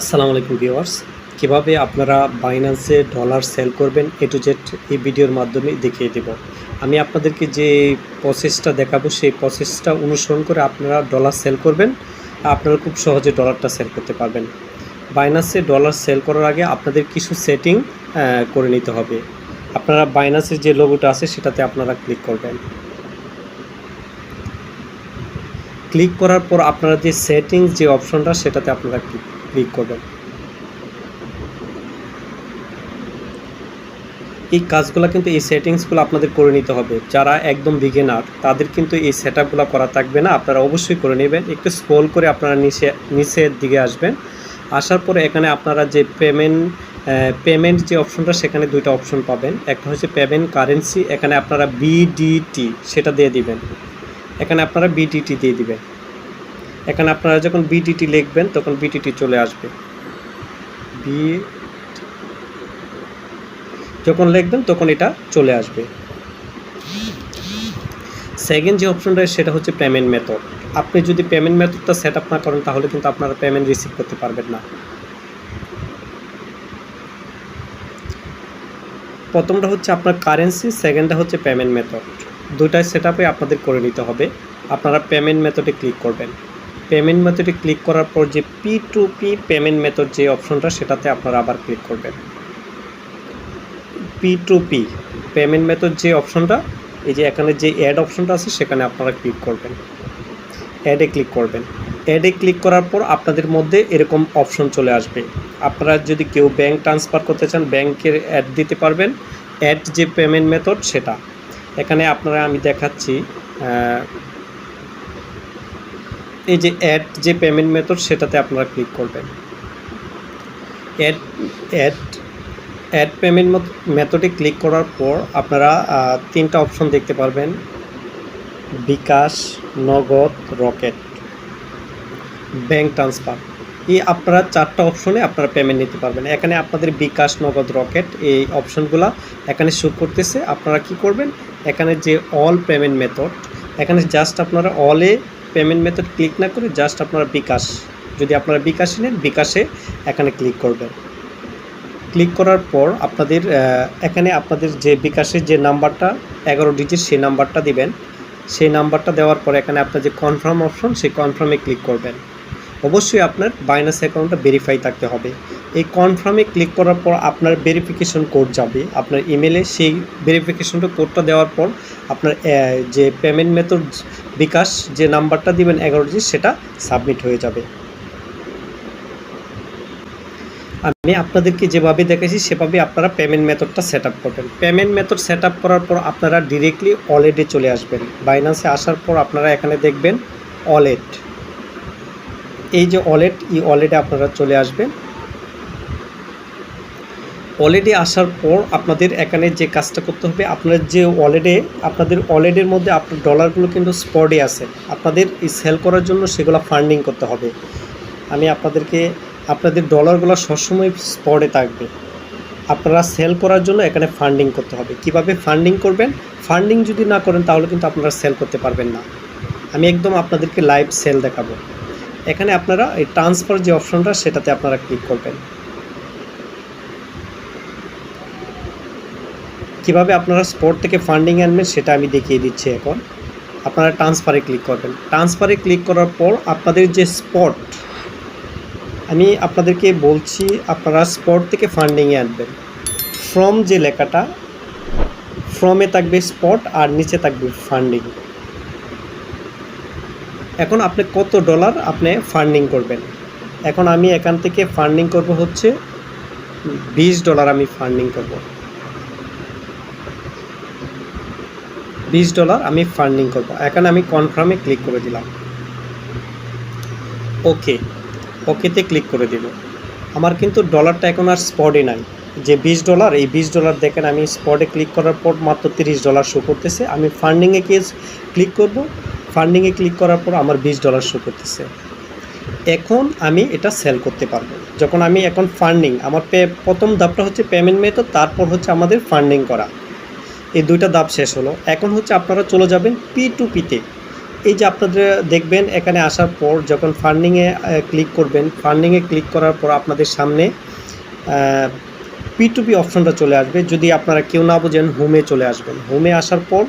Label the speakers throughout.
Speaker 1: আসসালামু আলাইকুম ভিউয়ার্স। কীভাবে আপনারা বাইন্যান্সে ডলার সেল করবেন এ টু জেড এই ভিডিওর মাধ্যমে দেখিয়ে দেব। আমি আপনাদেরকে যে প্রসেসটা দেখাবো, সেই প্রসেসটা অনুসরণ করে আপনারা ডলার সেল করবেন। আপনারা খুব সহজে ডলারটা সেল করতে পারবেন। বাইন্যান্সে ডলার সেল করার আগে আপনাদের কিছু সেটিং করে নিতে হবে। আপনারা বাইন্যান্সের যে লোগোটা আছে, সেটাতে আপনারা ক্লিক করবেন। ক্লিক করার পর আপনারা যে সেটিংস যে অপশনটা সেটাতে আপনারা ক্লিক ক্লিক করবেন। এই কাজগুলো কিন্তু এই সেটিংসগুলো আপনাদের করে নিতে হবে। যারা একদম বিগিনার তাদের কিন্তু এই সেট করা থাকবে না। আপনারা অবশ্যই করে নেবেন। একটু স্ক্রল করে আপনারা নিচে, নিচের দিকে আসবেন। আসার পরে এখানে আপনারা যে পেমেন্ট পেমেন্ট যে অপশনটা সেখানে দুইটা অপশন পাবেন। একটা হচ্ছে পেমেন্ট কারেন্সি এখানে আপনারা বিডিটি সেটা দিয়ে দিবেন। এখানে আপনারা বিডিটি দিয়ে দিবেন। এখানে আপনারা যখন বিটিটি লিখবেন, তখন বিটিটি চলে আসবে। বি যখন লিখবেন, তখন এটা চলে আসবে। সেকেন্ড যে অপশনটা সেটা হচ্ছে পেমেন্ট মেথড আপনি যদি পেমেন্ট মেথডটা সেট আপ না করেন, তাহলে কিন্তু আপনারা পেমেন্ট রিসিভ করতে পারবেন না। প্রথমটা হচ্ছে আপনার কারেন্সি সেকেন্ডটা হচ্ছে পেমেন্ট মেথড দুটাই সেট আপে আপনাদের করে নিতে হবে। আপনারা পেমেন্ট মেথডে ক্লিক করবেন। পেমেন্ট মেথডে ক্লিক করার পর যে P to P payment method যে অপশনটা সেটাতে আপনারা আবার ক্লিক করবেন। P to P payment method যে অপশনটা এই যে এখানে যে অ্যাড অপশনটা আছে, সেখানে আপনারা ক্লিক করবেন। অ্যাডে ক্লিক করবেন। অ্যাডে ক্লিক করার পর আপনাদের মধ্যে এরকম অপশন চলে আসবে। আপনারা যদি কেউ ব্যাংক ট্রান্সফার করতে চান ব্যাংকের অ্যাড দিতে পারবেন। অ্যাড যে পেমেন্ট মেথড সেটা। এখানে আপনারা, আমি দেখাচ্ছি এই যে অ্যাড যে পেমেন্ট মেথড সেটাতে আপনারা ক্লিক করবেন। অ্যাড অ্যাড অ্যাড পেমেন্ট মেথডে ক্লিক করার পর আপনারা তিনটা অপশন দেখতে পারবেন। বিকাশ, নগদ, রকেট ব্যাংক ট্রান্সফার এই আপনারা চারটা অপশনে আপনারা পেমেন্ট নিতে পারবেন। এখানে আপনাদের বিকাশ, নগদ, রকেট এই অপশনগুলো এখানে শো করতেছে। আপনারা কি করবেন? এখানে যে অল পেমেন্ট মেথড এখানে জাস্ট আপনারা অলে পেমেন্ট মেথড ক্লিক না করে জাস্ট আপনারা বিকাশ, যদি আপনারা বিকাশ নেন, বিকাশে এখানে ক্লিক করবেন। ক্লিক করার পর আপনাদের এখানে আপনাদের যে বিকাশের যে নাম্বারটা, এগারো ডিজিট সেই নাম্বারটা দিবেন। সেই নাম্বারটা দেওয়ার পর এখানে আপনার যে কনফার্ম অপশন সেই কনফার্মে ক্লিক করবেন। অবশ্যই আপনার বাইনাস অ্যাকাউন্টটা ভেরিফাই থাকতে হবে। এই কনফার্মে ক্লিক করার পর আপনার ভেরিফিকেশন কোড যাবে। আপনার ইমেলে সেই ভেরিফিকেশনটা কোডটা দেওয়ার পর আপনার যে পেমেন্ট মেথড বিকাশ যে নাম্বারটা দিবেন এগারো ডিজিট সেটা সাবমিট হয়ে যাবে। আমি আপনাদেরকে যেভাবে দেখেছি সেভাবে আপনারা পেমেন্ট মেথডটা সেট আপ করবেন। পেমেন্ট মেথড সেট আপ করার পর আপনারা ডিরেক্টলি ওয়ালেটে চলে আসবেন। বাইন্যান্সে আসার পর আপনারা এখানে দেখবেন ওয়ালেট এই যে ওয়ালেট এই ওয়ালেটে আপনারা চলে আসবেন। ওয়ালেটে আসার পর আপনাদের এখানে যে কাজটা করতে হবে আপনার যে ওয়ালেটে আপনাদের ওয়ালেটের মধ্যে আপনার ডলারগুলো কিন্তু স্পটে আছে। আপনাদের এই সেল করার জন্য সেগুলো ফান্ডিং করতে হবে। আমি আপনাদেরকে, আপনাদের ডলারগুলো সবসময় স্পটে থাকবে। আপনারা সেল করার জন্য এখানে ফান্ডিং করতে হবে। কীভাবে ফান্ডিং করবেন? ফান্ডিং যদি না করেন, তাহলে কিন্তু আপনারা সেল করতে পারবেন না। আমি একদম আপনাদেরকে লাইভ সেল দেখাবো। এখানে আপনারা এই ট্রান্সফার যে অপশনটা সেটাতে আপনারা ক্লিক করবেন। কীভাবে আপনারা স্পট থেকে ফান্ডিং আনবেন সেটা আমি দেখিয়ে দিচ্ছি এখন। আপনারা ট্রান্সফারে ক্লিক করবেন। ট্রান্সফারে ক্লিক করার পর আপনাদের যে স্পট আমি আপনাদেরকে বলছি আপনারা স্পট থেকে ফান্ডিংয়ে আনবেন। ফ্রম যে লেখাটা ফ্রমে থাকবে স্পট আর নিচে থাকবে ফান্ডিং এখন আপনি কত ডলার আপনি ফান্ডিং করবেন? এখন আমি এখান থেকে ফান্ডিং করব হচ্ছে বিশ ডলার আমি ফান্ডিং করব। বিশ ডলার আমি ফান্ডিং করব। এখানে আমি কনফার্মে ক্লিক করে দিলাম। ওকে ওকেতে ক্লিক করে দিব। আমার কিন্তু ডলারটা এখন আর স্পটে নাই। যে বিশ ডলার, এই বিশ ডলার দেখেন আমি স্পটে ক্লিক করার পর মাত্র তিরিশ ডলার শো করতেছে। আমি ফান্ডিংয়ে কেস ক্লিক করব। ফান্ডিংয়ে ক্লিক করার পর আমার বিশ ডলার শো করতেছে। এখন আমি এটা সেল করতে পারব। যখন আমি এখন ফান্ডিং আমার পে, প্রথম ধাপটা হচ্ছে পেমেন্ট মেথড তারপর হচ্ছে আমাদের ফান্ডিং করা। এই দুইটা ধাপ শেষ হলো। এখন হচ্ছে আপনারা চলে যাবেন পি টু পিতে এই যে আপনাদের দেখবেন, এখানে আসার পর যখন ফান্ডিংয়ে ক্লিক করবেন ফান্ডিংয়ে ক্লিক করার পর আপনাদের সামনে পি টু পি অপশনটা চলে আসবে। যদি আপনারা কেউ না বোঝেন হোমে চলে আসবেন। হোমে আসার পর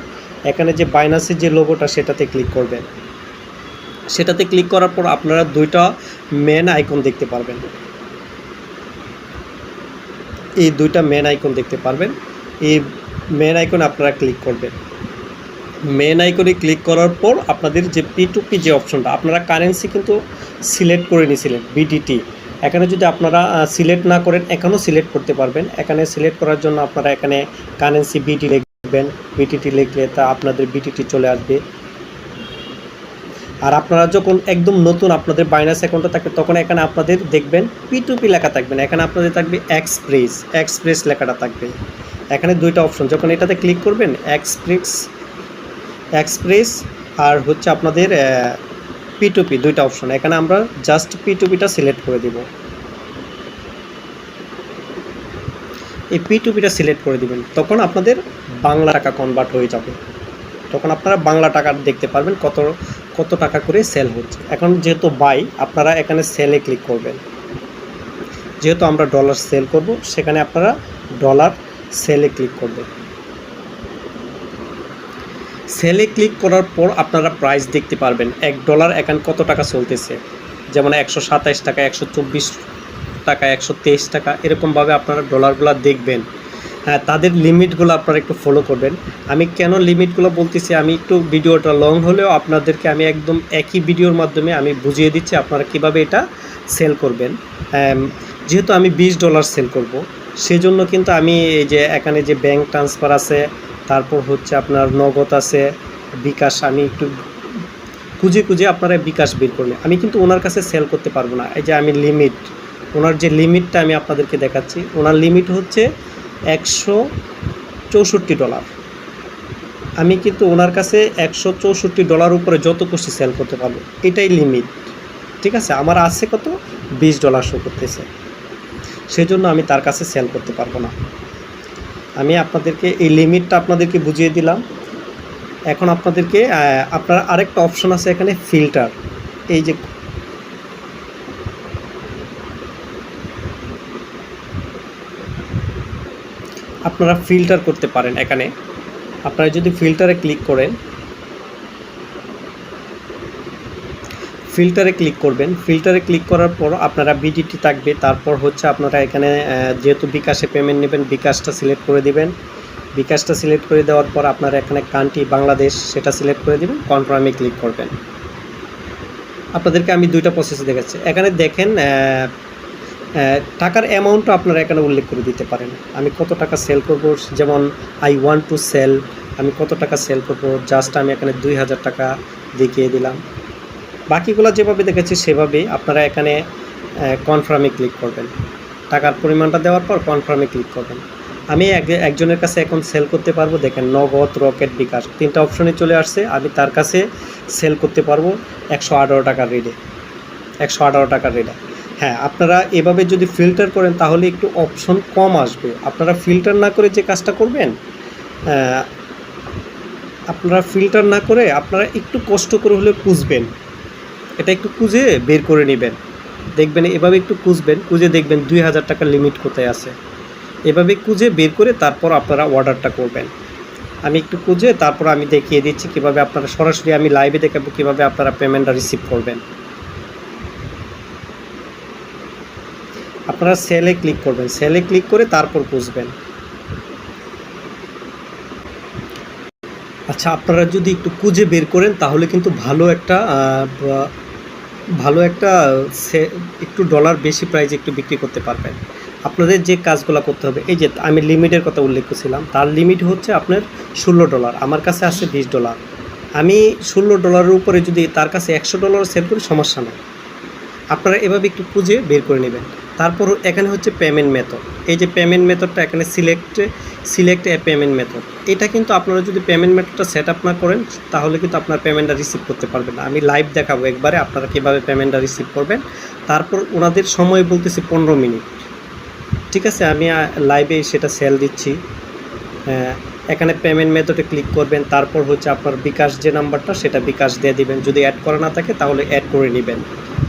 Speaker 1: এখানে যে বাইনাসের যে লোগোটা সেটাতে ক্লিক করবেন। সেটাতে ক্লিক করার পর আপনারা দুইটা মেন আইকন দেখতে পারবেন। এই দুইটা মেন আইকন দেখতে পারবেন। এই মেন আইকনে আপনারা ক্লিক করবেন। মেন আইকনে ক্লিক করার পর আপনাদের যে পি টু পি যে অপশনটা আপনারা কারেন্সি কিন্তু সিলেক্ট করে নিয়েছিলেন বিডিটি এখানে যদি আপনারা সিলেক্ট না করেন, এখানেও সিলেক্ট করতে পারবেন। এখানে সিলেক্ট করার জন্য আপনারা এখানে কারেন্সি বিটি লিখবেন বিটিটি লিখলে তা আপনাদের বিটিটি চলে আসবে। আর আপনারা যখন একদম নতুন আপনাদের বাইনাস অ্যাকাউন্টে থাকবে তখন এখানে আপনাদের দেখবেন পি টু পি লেখা থাকবে না। এখানে আপনাদের থাকবে এক্সপ্রেস এক্সপ্রেস লেখাটা থাকবে। এখানে দুইটা অপশন যখন এটাতে ক্লিক করবেন এক্সপ্রেস এক্সপ্রেস আর হচ্ছে আপনাদের পি টু পি দুইটা অপশন এখানে আমরা জাস্ট পি টু পিটা সিলেক্ট করে দিব। এই পি টু পিটা সিলেক্ট করে দিবেন। তখন আপনাদের বাংলা টাকা কনভার্ট হয়ে যাবে। তখন আপনারা বাংলা টাকা দেখতে পারবেন কত কত টাকা করে সেল হচ্ছে। এখন যেহেতু বাই আপনারা এখানে সেলে ক্লিক করবেন। যেহেতু আমরা ডলার সেল করব, সেখানে আপনারা ডলার সেলে ক্লিক করবেন। সেলে ক্লিক করার পর আপনারা প্রাইস দেখতে পারবেন। এক ডলার এখন কত টাকা চলতেছে? যেমন একশো টাকা, একশো চব্বিশ টাকা, একশো তেইশ টাকা এরকমভাবে আপনারা ডলারগুলো দেখবেন। হ্যাঁ তাদের লিমিটগুলো আপনারা একটু ফলো করবেন। আমি কেন লিমিটগুলো বলতেছি, আমি একটু ভিডিওটা লং হলেও আপনাদেরকে আমি একদম একই ভিডিওর মাধ্যমে আমি বুঝিয়ে দিচ্ছি আপনারা কীভাবে এটা সেল করবেন। যেহেতু আমি বিশ ডলার সেল করব, সেজন্য কিন্তু আমি এই যে এখানে যে ব্যাংক ট্রান্সফার আছে, তারপর হচ্ছে আপনার নগদ আছে, বিকাশ আমি একটু খুঁজে খুঁজে আপনারা বিকাশ বের করবেন আমি কিন্তু ওনার কাছে সেল করতে পারব না। এই যে আমি লিমিট ওনার যে লিমিটটা আমি আপনাদেরকে দেখাচ্ছি, ওনার লিমিট হচ্ছে একশো চৌষট্টি ডলার। আমি কিন্তু ওনার কাছে একশো চৌষট্টি ডলার উপরে যত খুশি সেল করতে পারব, এটাই লিমিট। ঠিক আছে? আমার আছে কত? বিশ ডলার শো করতেছে। সেই জন্য আমি তার কাছে সেল করতে পারব না। আমি আপনাদেরকে এই লিমিটটা আপনাদেরকে বুঝিয়ে দিলাম। এখন আপনাদেরকে আপনার আরেকটা অপশন আছে এখানে ফিল্টার এই যে আপনারা ফিল্টার করতে পারেন এখানে। আপনারা যদি ফিল্টারে ক্লিক করেন ফিল্টারে ক্লিক করবেন। ফিল্টারে ক্লিক করার পর আপনারা বিডিটি থাকবে। তারপর হচ্ছে আপনারা এখানে যেহেতু বিকাশে পেমেন্ট নেবেন, বিকাশটা সিলেক্ট করে দিবেন। বিকাশটা সিলেক্ট করে দেওয়ার পর আপনারা এখানে কান্ট্রি বাংলাদেশ সেটা সিলেক্ট করে দিবেন কনফার্মে ক্লিক করবেন। আপনাদেরকে আমি দুইটা প্রসেস দেখাচ্ছি। এখানে দেখেন টাকার অ্যামাউন্টও আপনারা এখানে উল্লেখ করে দিতে পারেন। আমি কত টাকা সেল করব? যেমন আই ওয়ান্ট টু সেল আমি কত টাকা সেল করব? জাস্ট আমি এখানে দুই হাজার টাকা দেখিয়ে দিলাম। বাকিগুলো যেভাবে দেখেছি, সেভাবেই আপনারা এখানে কনফার্মে ক্লিক করবেন। টাকার পরিমাণটা দেওয়ার পর কনফার্মে ক্লিক করবেন। আমি এক- একজনের কাছে এখন সেল করতে পারব। দেখেন, নগদ রকেট বিকাশ, তিনটা অপশনে চলে আসছে। আমি তার কাছে সেল করতে পারব। একশো আঠারো টাকার রেটে একশো আঠারো টাকার রেটে হ্যাঁ আপনারা এভাবে যদি ফিল্টার করেন তাহলে একটু অপশন কম আসবে। আপনারা ফিল্টার না করে যে কাজটা করবেন আপনারা ফিল্টার না করে আপনারা একটু কষ্ট করে হলে খুঁজবেন। এটা একটু খুঁজে বের করে নেবেন। দেখবেন এভাবে একটু খুঁজবেন, খুঁজে দেখবেন দুই হাজার টাকার লিমিট কোথায় আছে। এভাবে খুঁজে বের করে তারপর আপনারা অর্ডারটা করবেন। আমি একটু খুঁজে তারপর আমি দেখিয়ে দিচ্ছি কীভাবে আপনারা সরাসরি আমি লাইভে দেখাবো কীভাবে আপনারা পেমেন্টটা রিসিভ করবেন। আপনারা সেলে ক্লিক করবেন। সেলে ক্লিক করে তারপর খুঁজবেন আচ্ছা আপনারা যদি একটু খুঁজে বের করেন, তাহলে কিন্তু ভালো একটা ভালো একটা একটু ডলার বেশি প্রাইজে একটু বিক্রি করতে পারবেন। আপনাদের যে কাজগুলো করতে হবে, এই যে আমি লিমিটের কথা উল্লেখ করছিলাম, তার লিমিট হচ্ছে আপনার ষোলো ডলার আমার কাছে আছে বিশ ডলার আমি ষোলো ডলারের উপরে যদি তার কাছে একশো ডলার সেল করি, সমস্যা নেই। আপনারা এভাবে একটু খুঁজে বের করে নেবেন। তারপর এখানে হচ্ছে পেমেন্ট মেথড এই যে পেমেন্ট মেথডটা এখানে select select a payment method এটা কিন্তু আপনারা যদি পেমেন্ট মেথডটা সেট আপ না করেন তাহলে কিন্তু আপনার পেমেন্টটা রিসিভ করতে পারবেন না। আমি লাইভ দেখাবো একবারে আপনারা কীভাবে পেমেন্টটা রিসিভ করবেন। তারপর ওনাদের সময় বলতেছি পনেরো মিনিট। ঠিক আছে? আমি লাইভে সেটা সেল দিচ্ছি। আহ, এখানে পেমেন্ট মেথডে ক্লিক করবেন, তারপর হচ্ছে আপনার বিকাশ যে নাম্বারটা সেটা বিকাশ দিয়ে দিবেন। যদি অ্যাড করা না থাকে তাহলে অ্যাড করে নেবেন।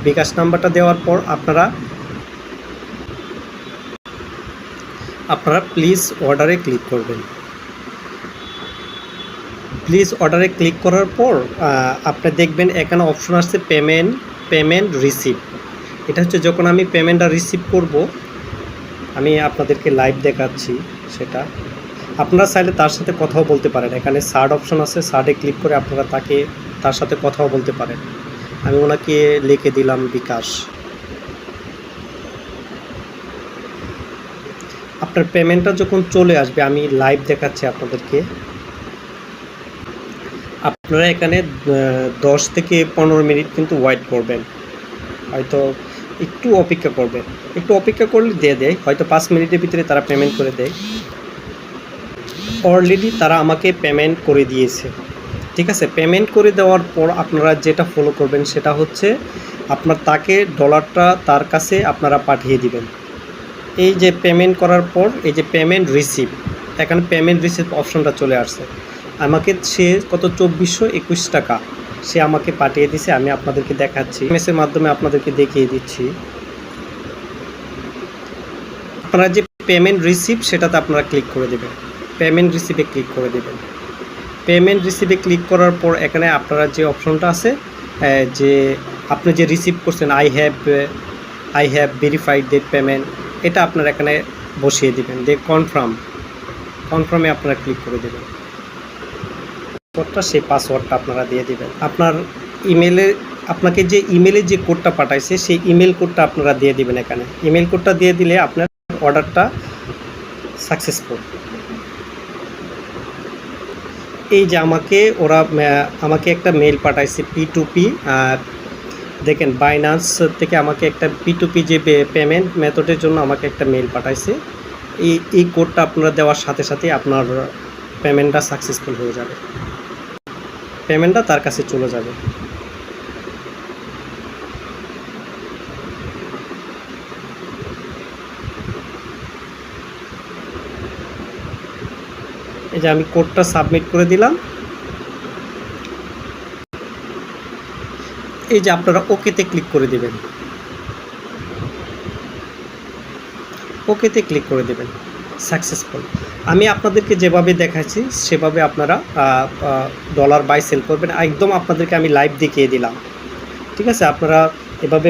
Speaker 1: বিকাশ নাম্বারটা দেওয়ার পর আপনারা আপনারা প্লিজ অর্ডারে ক্লিক করবেন। প্লিজ অর্ডারে ক্লিক করার পর আপনি দেখবেন এখানে অপশন আসছে পেমেন্ট পেমেন্ট রিসিভ এটা হচ্ছে যখন আমি পেমেন্টটা রিসিভ করব, আমি আপনাদেরকে লাইভ দেখাচ্ছি সেটা। আপনারা চাইলে তার সাথে কথাও বলতে পারেন। এখানে সার্ড অপশন আছে। সার্ডে ক্লিক করে আপনারা তাকে তার সাথে কথাও বলতে পারেন। আমি ওনাকে লিখে দিলাম বিকাশ। আপনার পেমেন্টটা যখন চলে আসবে, আমি লাইভ দেখাচ্ছি আপনাদেরকে। আপনারা এখানে দশ থেকে পনেরো মিনিট কিন্তু ওয়েট করবেন। হয়তো একটু অপেক্ষা করবেন। একটু অপেক্ষা করলে দিয়ে দেয়। হয়তো পাঁচ মিনিটের ভিতরে তারা পেমেন্ট করে দেয়। অলরেডি তারা আমাকে পেমেন্ট করে দিয়েছে। ঠিক আছে? পেমেন্ট করে দেওয়ার পর আপনারা যেটা ফলো করবেন সেটা হচ্ছে আপনার তাকে ডলারটা তার কাছে আপনারা পাঠিয়ে দিবেন। এই যে পেমেন্ট করার পর, এই যে পেমেন্ট রিসিভ এখানে পেমেন্ট রিসিভ অপশনটা চলে আসছে। আমাকে সে কত? চব্বিশশো একুশ টাকা সে আমাকে পাঠিয়ে দিছে আমি আপনাদেরকে দেখাচ্ছি। মেসের মাধ্যমে আপনাদেরকে দেখিয়ে দিচ্ছি। আপনারা যে পেমেন্ট রিসিভ সেটাতে আপনারা ক্লিক করে দেবেন। পেমেন্ট রিসিভে ক্লিক করে দেবেন। পেমেন্ট রিসিভে ক্লিক করার পর এখানে আপনারা যে অপশনটা আছে যে আপনি যে রিসিভ করছেন I have I have verified that payment এটা আপনারা এখানে বসিয়ে দিবেন। দে কনফার্ম কনফার্মে আপনারা ক্লিক করে দেবেন। কোডটা সেই পাসওয়ার্ডটা আপনারা দিয়ে দিবেন। আপনার ইমেলে আপনাকে যে ইমেলে যে কোডটা পাঠাইছে, সেই ইমেল কোডটা আপনারা দিয়ে দিবেন এখানে। ইমেল কোডটা দিয়ে দিলে আপনার অর্ডারটা সাকসেসফুল এই যে আমাকে ওরা আমাকে একটা মেল পাঠাইছে পি টু পি দেখেন বাইনান্স থেকে আমাকে একটা পি টু পি যে পেমেন্ট মেথডের জন্য আমাকে একটা মেল পাঠাইছে। এই এই কোডটা আপনারা দেওয়ার সাথে সাথে আপনার পেমেন্টটা সাকসেসফুল হয়ে যাবে। পেমেন্টটা তার কাছে চলে যাবে। এই যে আমি কোডটা সাবমিট করে দিলাম। এই যে আপনারা ওকেতে ক্লিক করে দিবেন। ওকেতে ক্লিক করে দেবেন। সাকসেসফুল আমি আপনাদেরকে যেভাবে দেখাচ্ছি, সেভাবে আপনারা ডলার বাই সেল করবেন। একদম আপনাদেরকে আমি লাইভ দেখিয়ে দিলাম। ঠিক আছে? আপনারা এভাবে